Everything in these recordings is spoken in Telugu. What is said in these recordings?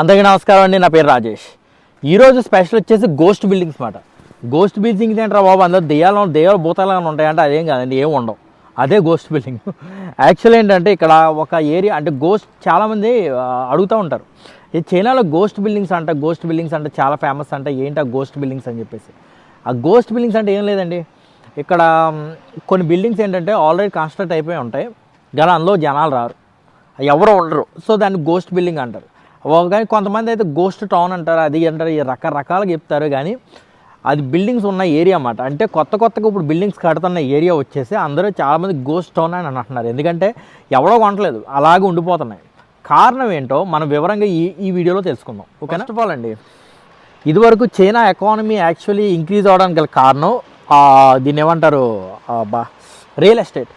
అందరికీ నమస్కారం అండి నా పేరు రాజేష్. ఈరోజు స్పెషల్ వచ్చేసి గోస్ట్ బిల్డింగ్స్ మాట. గోస్ట్ బిల్డింగ్స్ ఏంటారా బాబు అందులో దెయ్యాలు దెయ్యాలు భూతాలు ఉంటాయంటే అదేం కాదండి ఏం ఉండవు. అదే గోస్ట్ బిల్డింగ్ యాక్చువల్ ఏంటంటే ఇక్కడ ఒక ఏరియా అంటే గోస్ట్ చాలామంది అడుగుతూ ఉంటారు. ఈ చైనాలో గోస్ట్ బిల్డింగ్స్ అంట గోస్ట్ బిల్డింగ్స్ అంటే చాలా ఫేమస్ అంట ఏంటి ఆ గోస్ట్ బిల్డింగ్స్ అని చెప్పేసి. ఆ గోస్ట్ బిల్డింగ్స్ అంటే ఏం లేదండి. ఇక్కడ కొన్ని బిల్డింగ్స్ ఏంటంటే ఆల్రెడీ కన్స్ట్రక్ట్ అయిపోయి ఉంటాయి. కానీ అందులో జనాలు రారు. ఎవరు ఉండరు. సో దాన్ని గోస్ట్ బిల్డింగ్ అంటారు. కానీ కొంతమంది అయితే గోస్ట్ టౌన్ అంటారు అది అంటారు ఈ రకరకాలుగా చెప్తారు. కానీ అది బిల్డింగ్స్ ఉన్న ఏరియా అన్నమాట. అంటే కొత్త కొత్తగా ఇప్పుడు బిల్డింగ్స్ కడుతున్న ఏరియా వచ్చేసి అందరూ చాలామంది గోస్ట్ టౌన్ అని అంటున్నారు. ఎందుకంటే ఎవడో కొనట్లేదు అలాగే ఉండిపోతున్నాయి. కారణం ఏంటో మనం వివరంగా ఈ ఈ వీడియోలో తెలుసుకుందాం. ఓకే ఫస్ట్ ఆఫ్ ఆల్ అండి. ఇదివరకు చైనా ఎకానమీ యాక్చువల్లీ ఇంక్రీజ్ అవడానికి గల కారణం దీన్ని ఏమంటారు బా రియల్ ఎస్టేట్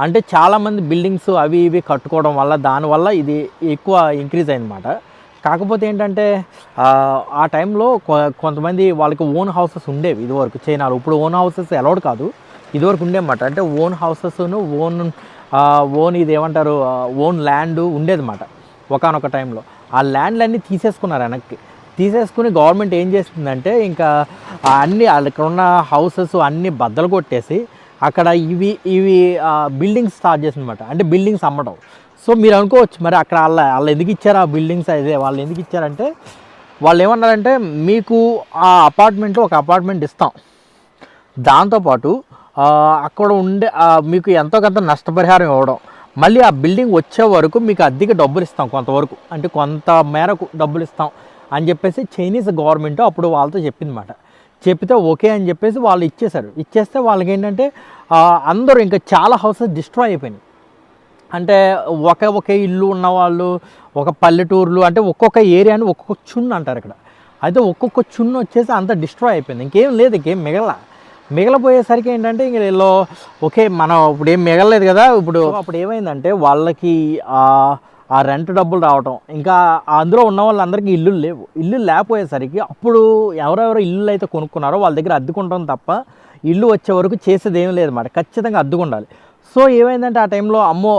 అంటే చాలామంది బిల్డింగ్స్ అవి ఇవి కట్టుకోవడం వల్ల దానివల్ల ఇది ఎక్కువ ఇంక్రీజ్ అయిందన్నమాట. కాకపోతే ఏంటంటే ఆ, టైంలో కొ- కొంతమంది వాళ్ళకి ఓన్ హౌసెస్ ఉండేవి ఇదివరకు. చైనాలో ఇప్పుడు ఓన్ హౌసెస్ అలౌడ్ కాదు. ఇదివరకు ఉండేమాట అంటే ఓన్ హౌసెస్ను ఓన్ ఓన్ ఇది ఏమంటారు ఓన్ ల్యాండ్ ఉండేదన్నమాట ఒకనొక టైంలో. ఆ ల్యాండ్లన్నీ తీసేసుకున్నారు వెనక్కి. తీసేసుకుని గవర్నమెంట్ ఏం చేస్తుందంటే ఇంకా అన్ని అక్కడ ఉన్న హౌసెస్ అన్ని బద్దలు కొట్టేసి అక్కడ ఇవి ఇవి బిల్డింగ్స్ స్టార్ట్ చేసిందన్నమాట. అంటే బిల్డింగ్స్ అమ్మడం సో మీరు అనుకోవచ్చు మరి అక్కడ వాళ్ళ వాళ్ళు ఎందుకు ఇచ్చారు ఆ బిల్డింగ్స్ అయితే వాళ్ళు ఎందుకు ఇచ్చారంటే వాళ్ళు ఏమన్నారంటే మీకు ఆ అపార్ట్మెంట్లో ఒక అపార్ట్మెంట్ ఇస్తాం. దాంతోపాటు అక్కడ ఉండే మీకు ఎంతో కొంత నష్టపరిహారం ఇవ్వడం. మళ్ళీ ఆ బిల్డింగ్ వచ్చే వరకు మీకు అద్దెకి డబ్బులు ఇస్తాం కొంతవరకు. అంటే కొంత మేరకు డబ్బులు ఇస్తాం అని చెప్పేసి చైనీస్ గవర్నమెంట్ అప్పుడు వాళ్ళతో చెప్పిందన్నమాట. చెప్తే ఓకే అని చెప్పేసి వాళ్ళు ఇచ్చేశారు. ఇచ్చేస్తే వాళ్ళకి ఏంటంటే అందరూ ఇంకా చాలా హౌసెస్ డిస్ట్రాయ్ అయిపోయినాయి. అంటే ఒక ఒక ఇల్లు ఉన్నవాళ్ళు ఒక పల్లెటూర్లు అంటే ఒక్కొక్క ఏరియాని ఒక్కొక్క చున్ను అంటారు ఇక్కడ. అయితే ఒక్కొక్క చున్ను వచ్చేసి అంత డిస్ట్రాయ్ అయిపోయింది. ఇంకేం లేదు ఇంకేం మిగల. మిగలపోయేసరికి ఏంటంటే ఇంక వీళ్ళు ఓకే మనం ఇప్పుడు ఏం మిగలలేదు కదా ఇప్పుడు అప్పుడు ఏమైందంటే వాళ్ళకి ఆ రెంట్ డబ్బులు రావటం. ఇంకా అందులో ఉన్న వాళ్ళందరికీ ఇల్లు లేవు. ఇల్లు లేకపోయేసరికి అప్పుడు ఎవరెవరు ఇల్లు అయితే కొనుక్కున్నారో వాళ్ళ దగ్గర అద్దుకుంటాం తప్ప ఇల్లు వచ్చే వరకు చేసేది ఏం లేదన్నమాట. ఖచ్చితంగా అద్దుకుండాలి. సో ఏమైందంటే ఆ టైంలో అమ్మో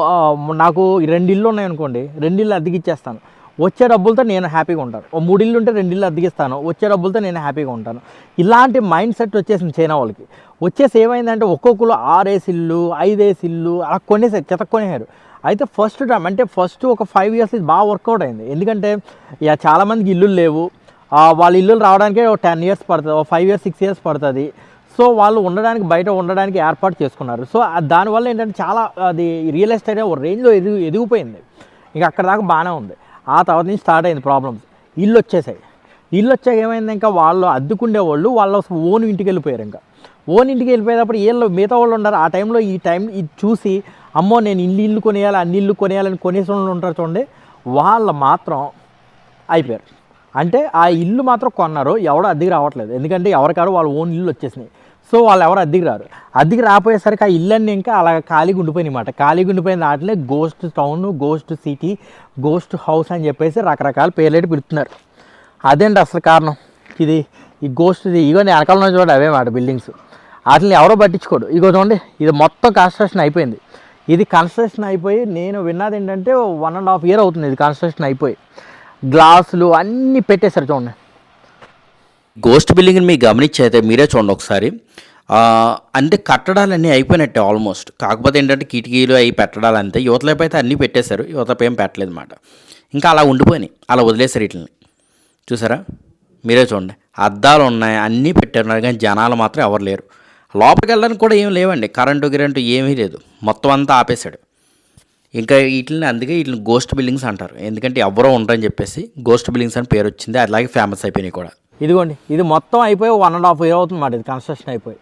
నాకు ఈ రెండు ఇల్లు ఉన్నాయనుకోండి రెండు ఇల్లు అద్దెకిచ్చేస్తాను. వచ్చే డబ్బులతో నేను హ్యాపీగా ఉంటాను. ఓ మూడు ఇల్లు ఉంటే రెండు ఇల్లు అద్దెకిస్తాను. వచ్చే డబ్బులతో నేను హ్యాపీగా ఉంటాను. ఇలాంటి మైండ్ సెట్ వచ్చేసింది చైనా వాళ్ళకి. వచ్చేసి ఏమైందంటే ఒక్కొక్కరు ఆరేసి ఇల్లు ఐదేసి ఇల్లు అలా కొనేసారు చెత్త కొనేసారు అయితే ఫస్ట్ టైం అంటే ఫస్ట్ ఒక ఫైవ్ ఇయర్స్ ఇది బాగా వర్కౌట్ అయింది. ఎందుకంటే ఇక చాలామందికి ఇల్లులు లేవు. వాళ్ళ ఇల్లులు రావడానికే ఒక టెన్ ఇయర్స్ పడుతుంది ఒక ఫైవ్ ఇయర్స్ సిక్స్ ఇయర్స్ పడుతుంది. సో వాళ్ళు ఉండడానికి బయట ఉండడానికి ఏర్పాటు చేసుకున్నారు. సో దానివల్ల ఏంటంటే చాలా అది రియల్ ఎస్టేట్ ఒక రేంజ్లో ఎదుగు ఎదిగిపోయింది. ఇంకా అక్కడ దాకా బాగానే ఉంది. ఆ తర్వాత నుంచి స్టార్ట్ అయింది ప్రాబ్లమ్స్ ఇల్లు వచ్చేసాయి. ఇల్లు వచ్చాక ఏమైంది? ఇంకా వాళ్ళు అద్దుకుండే వాళ్ళు వాళ్ళ ఓన్ ఇంటికి వెళ్ళిపోయారు ఇంకా. ఓన్ ఇంటికి వెళ్ళిపోయేటప్పుడు వీళ్ళు మిగతా వాళ్ళు ఉన్నారు. ఆ టైంలో ఈ టైం ఇది చూసి అమ్మో నేను ఇల్లు ఇల్లు కొనేయాలి అన్ని ఇల్లు కొనేయాలని కొనేసి ఉంటారు చూడండి. వాళ్ళు మాత్రం అయిపోయారు. అంటే ఆ ఇల్లు మాత్రం కొన్నారు ఎవడో అద్దెకి రావట్లేదు. ఎందుకంటే ఎవరికారు వాళ్ళ ఓన్ ఇల్లు వచ్చేసినాయి. సో వాళ్ళు ఎవరు అద్దెకి రారు. అద్దెకి రాపోయేసరికి ఆ ఇల్లు అన్నీ ఇంకా అలా ఖాళీగా ఉండిపోయినాయి అనమాట ఖాళీగా ఉండిపోయిన దాంట్లో ghost town ghost city ghost house అని చెప్పేసి రకరకాల పేర్లేటి పిలుతున్నారు అదేంటి అసలు కారణం? ఇది ఈ గోస్ట్ ఇగో వెనకాల నుంచి చూడండి అవే మాట బిల్డింగ్స్ వాటిని ఎవరో పట్టించుకోడు ఇగో చూడండి ఇది మొత్తం కన్స్ట్రక్షన్ అయిపోయింది. ఇది కన్స్ట్రక్షన్ అయిపోయి నేను విన్నది ఏంటంటే వన్ అండ్ హాఫ్ ఇయర్ అవుతుంది ఇది కన్స్ట్రక్షన్ అయిపోయి. గ్లాసులు అన్నీ పెట్టేశారు చూడండి. గోస్ట్ బిల్డింగ్ని మీరు గమనించైతే మీరే చూడండి ఒకసారి. అంటే కట్టడాలన్నీ అయిపోయినట్టే ఆల్మోస్ట్ కాకపోతే ఏంటంటే కిటికీలు అవి పెట్టడాలు అంతే. యువతలపై అయితే అన్నీ పెట్టేశారు. యువతలపై ఏం పెట్టలేదు అనమాట ఇంకా అలా ఉండిపోయినాయి. అలా వదిలేశారు వీటిని. చూసారా? మీరే చూడండి. అద్దాలు ఉన్నాయి అన్నీ పెట్టారు. కానీ జనాలు మాత్రం ఎవరు లేరు. లోపలికి వెళ్ళడానికి కూడా ఏం లేవండి. కరెంటు గిరెంటు ఏమీ లేదు. మొత్తం అంతా ఆపేశాడు. ఇంకా వీటిని అందుకే వీటిని గోస్ట్ బిల్డింగ్స్ అంటారు. ఎందుకంటే ఎవరో ఉండరని చెప్పేసి గోస్ట్ బిల్డింగ్స్ అని పేరు వచ్చింది. అలాగే ఫేమస్ అయిపోయినాయి కూడా. ఇదిగోండి ఇది మొత్తం అయిపోయి వన్ అండ్ హాఫ్ ఇయర్ అవుతుంది మాట ఇది కన్స్ట్రక్షన్ అయిపోయి.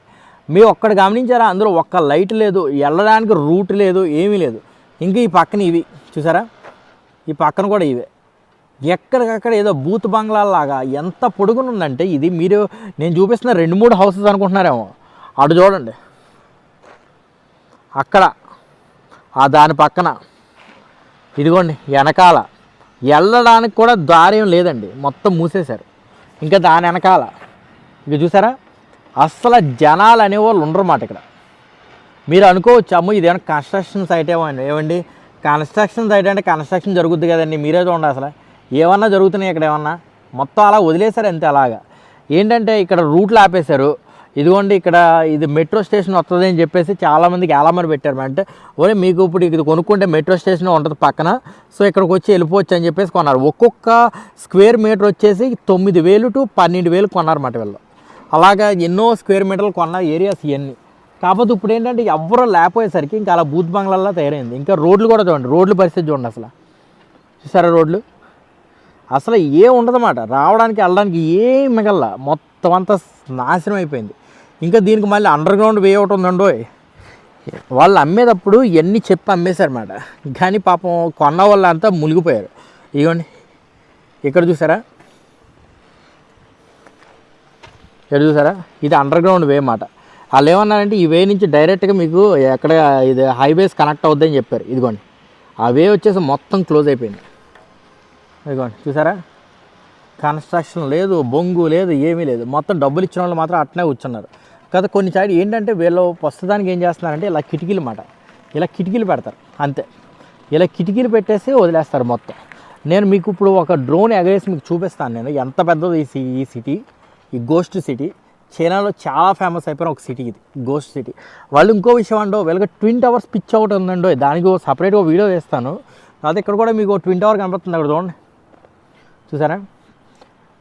మీరు ఒక్కడ గమనించారా? అందులో ఒక్క లైట్ లేదు వెళ్ళడానికి రూట్ లేదు ఏమీ లేదు. ఇంకా ఈ పక్కన ఇవి చూసారా? ఈ పక్కన కూడా ఇవే. ఎక్కడికక్కడ ఏదో బూత్ బంగ్లాలాగా ఎంత పొడుగునుందంటే ఇది మీరు నేను చూపిస్తున్న రెండు మూడు హౌసెస్ అనుకుంటున్నారేమో. అటు చూడండి. అక్కడ ఆ దాని పక్కన ఇదిగోండి వెనకాల. వెళ్ళడానికి కూడా దారి ఏం లేదండి. మొత్తం మూసేశారు. ఇంకా దాని వెనకాల. ఇక చూసారా? అస్సలు జనాలు అనేవాళ్ళు ఉండరు మాట ఇక్కడ. మీరు అనుకోవచ్చు అమ్మ ఇదేమైనా కన్స్ట్రక్షన్ సైట్ ఏమో ఏమండి? కన్స్ట్రక్షన్ సైట్ అంటే కన్స్ట్రక్షన్ జరుగుద్ది కదండి. మీరే చూడండి అసలు. ఏమన్నా జరుగుతున్నాయి ఇక్కడ ఏమన్నా? మొత్తం అలా వదిలేశారు అంతే అలాగా. ఏంటంటే ఇక్కడ రూట్లు ఆపేశారు ఇదిగోండి ఇక్కడ ఇది మెట్రో స్టేషన్ వస్తుంది అని చెప్పేసి చాలామందికి ఏలామని పెట్టారు. అంటే ఓరే మీకు ఇప్పుడు ఇది కొనుక్కుంటే మెట్రో స్టేషన్ ఉంటుంది పక్కన సో ఇక్కడికి వచ్చి వెళ్ళిపోవచ్చు అని చెప్పేసి కొన్నారు. ఒక్కొక్క స్క్వేర్ మీటర్ వచ్చేసి తొమ్మిది వేలు టు పన్నెండు వేలు కొన్నారన్నమాట వీళ్ళు. అలాగా ఎన్నో స్క్వేర్ మీటర్లు కొన్న ఏరియాస్ ఇవన్నీ కాకపోతే ఇప్పుడు ఏంటంటే ఎవరో లేకపోయేసరికి ఇంకా అలా బూత్ బంగ్లాల్లో తయారైంది. ఇంకా రోడ్లు కూడా చూడండి రోడ్లు పరిస్థితి చూడండి అసలు. చూసారా రోడ్లు? అసలు ఏం ఉండదన్నమాట. రావడానికి వెళ్ళడానికి ఏం మిగల మొత్తం అంతా నాశనం అయిపోయింది. ఇంకా దీనికి మళ్ళీ అండర్ గ్రౌండ్ వే ఒకటి ఉందండో వాళ్ళు అమ్మేటప్పుడు ఎన్ని చెప్పి అమ్మేశారన్నమాట. కానీ పాపం కొన్న వాళ్ళు అంతా మునిగిపోయారు. ఇదిగోండి. ఇక్కడ చూసారా? ఇక్కడ చూసారా? ఇది అండర్ గ్రౌండ్ వే అన్నమాట. వాళ్ళు ఏమన్నారంటే ఈ వే నుంచి డైరెక్ట్గా మీకు ఎక్కడ ఇది హైవేస్ కనెక్ట్ అవుద్దని చెప్పారు. ఇదిగోండి. ఆ వే వచ్చేసి మొత్తం క్లోజ్ అయిపోయింది. ఇదిగోండి. చూసారా? కన్స్ట్రక్షన్ లేదు బొంగు లేదు ఏమీ లేదు. మొత్తం డబ్బులు ఇచ్చిన వాళ్ళు మాత్రం అట్నే కూర్చున్నారు. కదా కొన్ని సైడ్ ఏంటంటే వీళ్ళు ప్రస్తుతానికి ఏం చేస్తున్నారంటే ఇలా కిటికీలు మాట. ఇలా కిటికీలు పెడతారు అంతే. ఇలా కిటికీలు పెట్టేసి వదిలేస్తారు మొత్తం. నేను మీకు ఇప్పుడు ఒక డ్రోన్ ఎగరేసి మీకు చూపిస్తాను నేను. ఎంత పెద్దది ఈ సి- ఈ సిటీ? ఈ గోస్ట్ సిటీ చైనాలో చాలా ఫేమస్ అయిపోయిన ఒక సిటీ ఇది గోస్ట్ సిటీ వాళ్ళు ఇంకో విషయం అండో వీళ్ళకి ట్విన్ టవర్స్ పిచ్ ఒకటి ఉందండో. దానికి సపరేట్గా వీడియో వేస్తాను. అదే ఇక్కడ కూడా మీకు ట్విన్ టవర్ కనపడుతుంది అక్కడ చూడండి. చూసారా?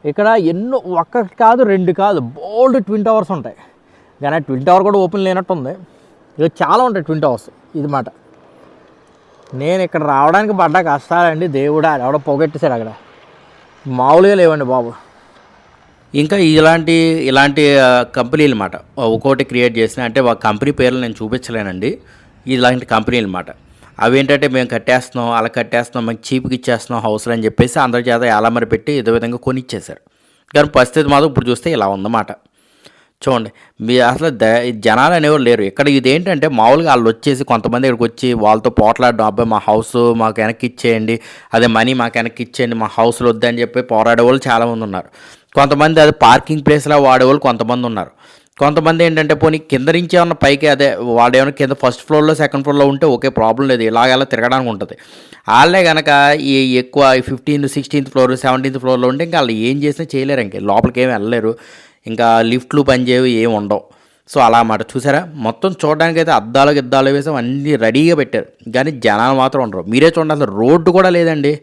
ఇక్కడ ఎన్నో ఒక్కటి కాదు రెండు కాదు బోల్డ్ ట్విన్ టవర్స్ ఉంటాయి. కానీ ఆ ట్విన్ టవర్ కూడా ఓపెన్ లేనట్టుంది. ఇక చాలా ఉంటాయి ట్విన్ టవర్స్ ఇది మాట. నేను ఇక్కడ రావడానికి పడ్డ కష్టాలండి దేవుడా ఎవడో పొగెట్టేశాడు అక్కడ. మామూలుగా లేవండి బాబు. ఇంకా ఇలాంటి ఇలాంటి కంపెనీలు మాట. ఒక్కోటి క్రియేట్ చేసిన అంటే ఒక కంపెనీ పేర్లు నేను చూపించలేనండి. ఇలాంటి కంపెనీలు మాట. అవి ఏంటంటే మేము కట్టేస్తున్నాం అలా కట్టేస్తున్నాం మేము చీప్కి ఇచ్చేస్తున్నాం హౌస్లు అని చెప్పేసి అందరి చేత ఏలామరి పెట్టి ఇదే విధంగా కొనిచ్చేశారు. కానీ పరిస్థితి మాత్రం ఇప్పుడు చూస్తే ఇలా ఉందన్నమాట. చూడండి మీ అసలు ద జనాలు అనేవారు లేరు. ఇక్కడ ఇదేంటంటే మామూలుగా వాళ్ళు వచ్చేసి కొంతమంది ఇక్కడికి వచ్చి వాళ్ళతో పోట్లాడడం అబ్బాయి మా హౌస్ మాకు వెనక్కి ఇచ్చేయండి. అదే మనీ మాకు వెనక్కి ఇచ్చేయండి. మా హౌస్లో వద్దని చెప్పి పోరాడే వాళ్ళు చాలామంది ఉన్నారు. కొంతమంది అది పార్కింగ్ ప్లేస్లో వాడేవాళ్ళు కొంతమంది ఉన్నారు. కొంతమంది ఏంటంటే పోనీ కింద నుంచి ఏమన్నా పైకి అదే వాడు ఏమైనా కింద ఫస్ట్ ఫ్లోర్లో సెకండ్ ఫ్లోర్లో ఉంటే ఓకే ప్రాబ్లం లేదు. ఇలాగెలా తిరగడానికి ఉంటుంది. వాళ్ళే కనుక ఈ ఎక్కువ ఫిఫ్టీన్త్ సిక్స్టీన్త్ ఫ్లోర్ సెవెంటీన్త్ ఫ్లోర్లో ఉంటే ఇంకా వాళ్ళు ఏం చేసినా చేయలేరు ఇంకా. లోపలికి ఏమి వెళ్ళలేరు. ఇంకా లిఫ్ట్లు పనిచేయవు ఏమి ఉండవు. సో అలా అన్నమాట. చూసారా? మొత్తం చూడడానికి అయితే అద్దాలు గిద్దాలు వేసాం అన్నీ రెడీగా పెట్టారు. కానీ జనాలు మాత్రం ఉండరు. మీరే చూడండి అసలు రోడ్డు కూడా లేదండి.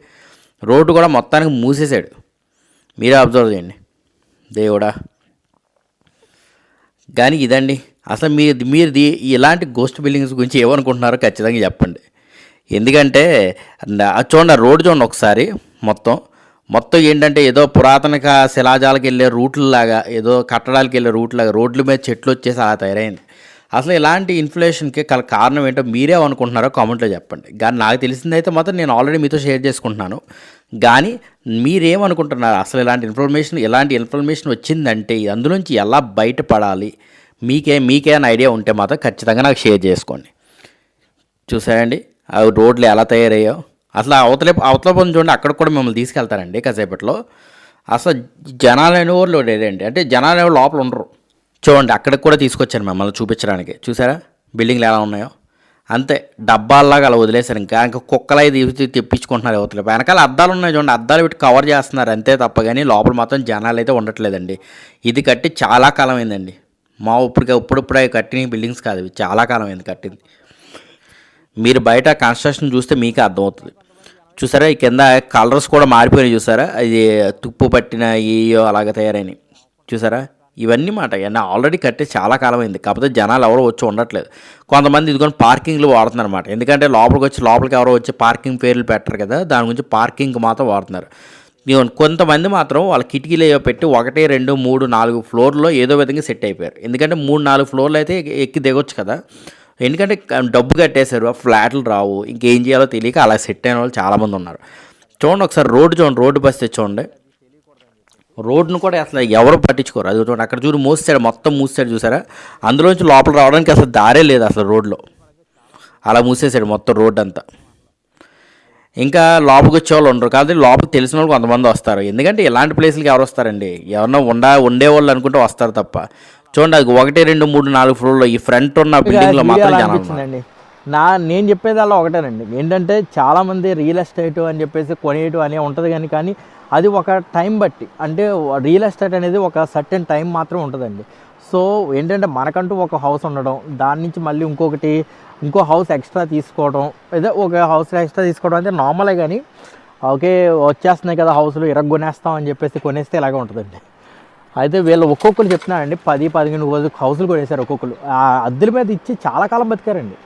రోడ్డు కూడా మొత్తానికి మూసేశాడు. మీరే అబ్జర్వ్ చేయండి. దేవుడా. కానీ ఇదండి అసలు మీరు మీరు ఇలాంటి గోస్ట్ బిల్డింగ్స్ గురించి ఏమనుకుంటున్నారో ఖచ్చితంగా చెప్పండి. ఎందుకంటే చూడండి రోడ్డు చూడండి ఒకసారి మొత్తం. మొత్తం ఏంటంటే ఏదో పురాతన శిలాజాలకు వెళ్ళే రూట్లలాగా ఏదో కట్టడాలకు వెళ్ళే రూట్లాగా రోడ్ల మీద చెట్లు వచ్చేసి అలా తయారైంది. అసలు ఇలాంటి ఇన్ఫ్లేషన్కి కల కారణం ఏంటో మీరే అనుకుంటున్నారో కామెంట్లో చెప్పండి. కానీ నాకు తెలిసిందైతే మాత్రం నేను ఆల్రెడీ మీతో షేర్ చేసుకుంటున్నాను. కానీ మీరేమనుకుంటున్నారు? అసలు ఇలాంటి ఇన్ఫర్మేషన్ ఇలాంటి ఇన్ఫర్మేషన్ వచ్చిందంటే అందులోంచి ఎలా బయటపడాలి? మీకే మీకేమైనా ఐడియా ఉంటే మాత్రం ఖచ్చితంగా నాకు షేర్ చేసుకోండి. చూసారండి? అవి రోడ్లు ఎలా తయారయ్యో అసలు ఆ అవతల అవతల పని చూడండి అక్కడ కూడా మిమ్మల్ని తీసుకెళ్తారండి కాసేపట్లో. అసలు జనాలు అనేవారు లేదండి. అంటే జనాలు అనేవాళ్ళు లోపల ఉండరు. చూడండి అక్కడికి కూడా తీసుకొచ్చాను మిమ్మల్ని చూపించడానికి. చూసారా? బిల్డింగ్లు ఎలా ఉన్నాయో? అంతే. డబ్బాల్లాగా అలా వదిలేశారు ఇంకా. ఇంకా కుక్కలు అయితే తెప్పించుకుంటున్నారు యువతలు వెనకాల అద్దాలు ఉన్నాయి చూడండి అద్దాలు పెట్టి కవర్ చేస్తున్నారు. అంతే తప్ప కానీ లోపల మాత్రం జనాలు అయితే ఉండట్లేదండి. ఇది కట్టి చాలా కాలం అయిందండి. మా ఇప్పుడు ఇప్పుడిప్పుడే కట్టిన బిల్డింగ్స్ కాదు ఇవి. చాలా కాలం అయింది కట్టింది. మీరు బయట కన్స్ట్రక్షన్ చూస్తే మీకే అర్థమవుతుంది. చూసారా? ఈ కింద కలర్స్ కూడా మారిపోయినాయి చూసారా? అది తుప్పు పట్టిన ఏయో అలాగ తయారైనవి చూసారా? ఇవన్నీ మాట ఇవన్నీ ఆల్రెడీ కట్టే చాలా కాలం అయింది కాకపోతే జనాలు ఎవరో వచ్చి ఉండట్లేదు. కొంతమంది ఇదిగోని పార్కింగ్లు వాడుతున్నారు అనమాట ఎందుకంటే లోపలికి వచ్చి లోపలికి ఎవరో వచ్చి పార్కింగ్ పేర్లు పెట్టరు కదా? దాని గురించి పార్కింగ్ మాత్రం వాడుతున్నారు. ఇదిగోండి కొంతమంది మాత్రం వాళ్ళ కిటికీలు ఏవో పెట్టి ఒకటి రెండు మూడు నాలుగు ఫ్లోర్లో ఏదో విధంగా సెట్ అయిపోయారు. ఎందుకంటే మూడు నాలుగు ఫ్లోర్లు అయితే ఎక్కి దిగొచ్చు కదా? ఎందుకంటే డబ్బు కట్టేశారు ఆ ఫ్లాట్లు రావు ఇంకేం చేయాలో తెలియక అలా సెట్ అయిన వాళ్ళు చాలామంది ఉన్నారు. చూడండి ఒకసారి రోడ్డు చూడండి రోడ్డు బస్ చూడండి రోడ్డును కూడా అసలు ఎవరు పట్టించుకోరు. అది చూడండి అక్కడ చూడు మూసాడు మొత్తం మూసాడు చూసారా? అందులోంచి లోపల రావడానికి అసలు దారే లేదు అసలు రోడ్లో. అలా మూసేసాడు మొత్తం రోడ్డు అంతా ఇంకా లోపలికి వచ్చే వాళ్ళు ఉండరు. కాదు లోపలికి తెలిసిన వాళ్ళు కొంతమంది వస్తారు. ఎందుకంటే ఇలాంటి ప్లేస్లకి ఎవరు వస్తారండి? ఎవరన్నా ఉండా ఉండేవాళ్ళు అనుకుంటే వస్తారు తప్ప. చూడండి అది ఒకటి రెండు మూడు నాలుగు ఫ్లోర్లో ఈ ఫ్రెంట్ ఉన్న బిల్డింగ్లో మాత్రం జనాలు నా నేను చెప్పేది అలా ఒకటేనండి ఏంటంటే చాలామంది రియల్ ఎస్టేట్ అని చెప్పేసి కొనేయటం అనే ఉంటుంది కానీ కానీ అది ఒక టైం బట్టి. అంటే రియల్ ఎస్టేట్ అనేది ఒక సర్టెన్ టైం మాత్రం ఉంటుందండి. సో ఏంటంటే మనకంటూ ఒక హౌస్ ఉండడం దాని నుంచి మళ్ళీ ఇంకొకటి ఇంకో హౌస్ ఎక్స్ట్రా తీసుకోవడం ఏదో ఒక హౌస్ ఎక్స్ట్రా తీసుకోవడం అంటే నార్మలే కానీ ఓకే వచ్చేస్తున్నాయి కదా హౌస్లు ఇరగొనేస్తాం అని చెప్పేసి కొనేస్తే ఇలాగే ఉంటుందండి. అయితే వీళ్ళు ఒక్కొక్కరు చెప్తున్నారండి పది పదిహేను రోజులు హౌసులు వేశారు ఒక్కొక్కరు. ఆ అద్దెల మీద ఇచ్చి చాలా కాలం బతికారండి.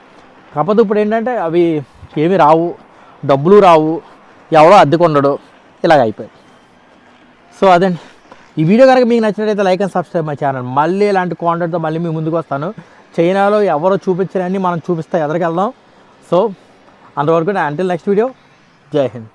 కాకపోతే ఇప్పుడు ఏంటంటే అవి ఏమి రావు డబ్బులు రావు ఎవడో అద్దెకు ఉండడు ఇలాగ అయిపోయింది. సో అదండి. ఈ వీడియో కనుక మీకు నచ్చినట్లయితే like and subscribe my channel. మళ్ళీ ఇలాంటి కాంటెంట్తో మళ్ళీ మీ ముందుకు వస్తాను. చైనాలో ఎవరో చూపించారని మనం చూపిస్తే ఎదరికెళ్దాం. సో అంతవరకు అంటిల్ నెక్స్ట్ వీడియో జై హింద్.